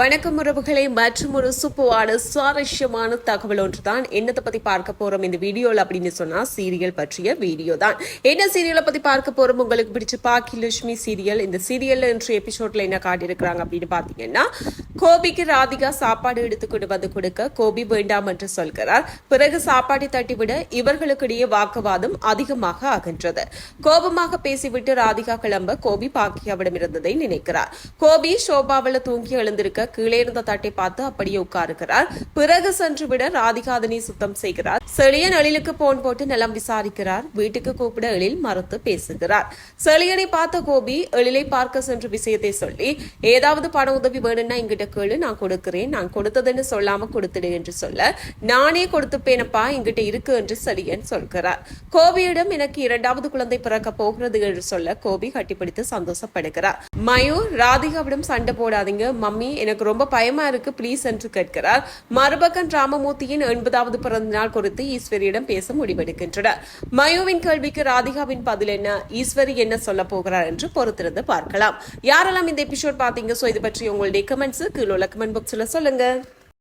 வணக்கம் உறவுகளை மற்றும் ஒரு சூப்பரான சுவாரஸ்யமான தகவல் ஒன்று தான் என்னத்தை பத்தி பார்க்க போறோம் இந்த வீடியோல அப்படின்னு சொன்னா சீரியல் பற்றிய வீடியோ தான். என்ன சீரியலை பத்தி பார்க்க போறோம்? உங்களுக்கு பிடிச்ச பாக்கியலட்சுமி சீரியல். இந்த சீரியல்ல இன்று எபிசோட்ல என்ன காட்டியிருக்கிறாங்க அப்படின்னு பாத்தீங்கன்னா கோபிக்கு ராதிகா சாப்பாடு எடுத்துக்கொண்டு வந்து கொடுக்க கோபி வேண்டாம் என்று சொல்கிறார். பிறகு சாப்பாட்டை தட்டிவிட இவர்களுக்கிடையே வாக்குவாதம் அதிகமாக ஆகின்றது கோபமாக பேசிவிட்டு ராதிகா கிளம்ப கோபி பாக்கியாவிடம் இருந்ததை நினைக்கிறார். கோபி சோபாவில தூங்கி எழுந்திருக்க கீழே இருந்த தட்டை பார்த்து அப்படியே உட்காருகிறார் பிறகு சென்று விட ராதிகா அதனை சுத்தம் செய்கிறார். செழியன் எழிலுக்கு போன் போட்டு நலம் விசாரிக்கிறார். வீட்டுக்கு கூப்பிட எழில் மறுத்து பேசுகிறார். செழியனை பார்த்த கோபி எழிலை பார்க்க சென்ற விஷயத்தை சொல்லி ஏதாவது பண உதவி வேணும்னா இங்கிட்ட என்கிட்ட கேளு நான் கொடுக்கிறேன். நான் கொடுத்ததுன்னு சொல்லாம கொடுத்துடு என்று சொல்ல நானே கொடுத்துப்பேனப்பா என்கிட்ட இருக்கு என்று சரியன் சொல்கிறார். கோபியிடம் எனக்கு இரண்டாவது குழந்தை பிறக்க போகிறது என்று சொல்ல கோபி கட்டிப்பிடித்து சந்தோஷப்படுகிறார். மயூர் ராதிகாவிடம் சண்டை போடாதீங்க. மம்மி எனக்கு ரொம்ப பயமா இருக்கு ப்ளீஸ் என்று கேட்கிறார். மறுபக்கம் ராமமூர்த்தியின் எண்பதாவது பிறந்த நாள் குறித்து ஈஸ்வரியிடம் பேச முடிவெடுக்கின்றனர். மயுவின் கேள்விக்கு ராதிகாவின் பதில் என்ன? ஈஸ்வரி என்ன சொல்ல போகிறார் என்று பொறுத்திருந்து பார்க்கலாம். யாரெல்லாம் இந்த எபிசோட் பார்த்தீங்க? சோ இது பற்றி உங்களுடைய கமெண்ட்ஸ் கீழே உள்ள கமெண்ட் பாக்ஸ்ல சொல்லுங்க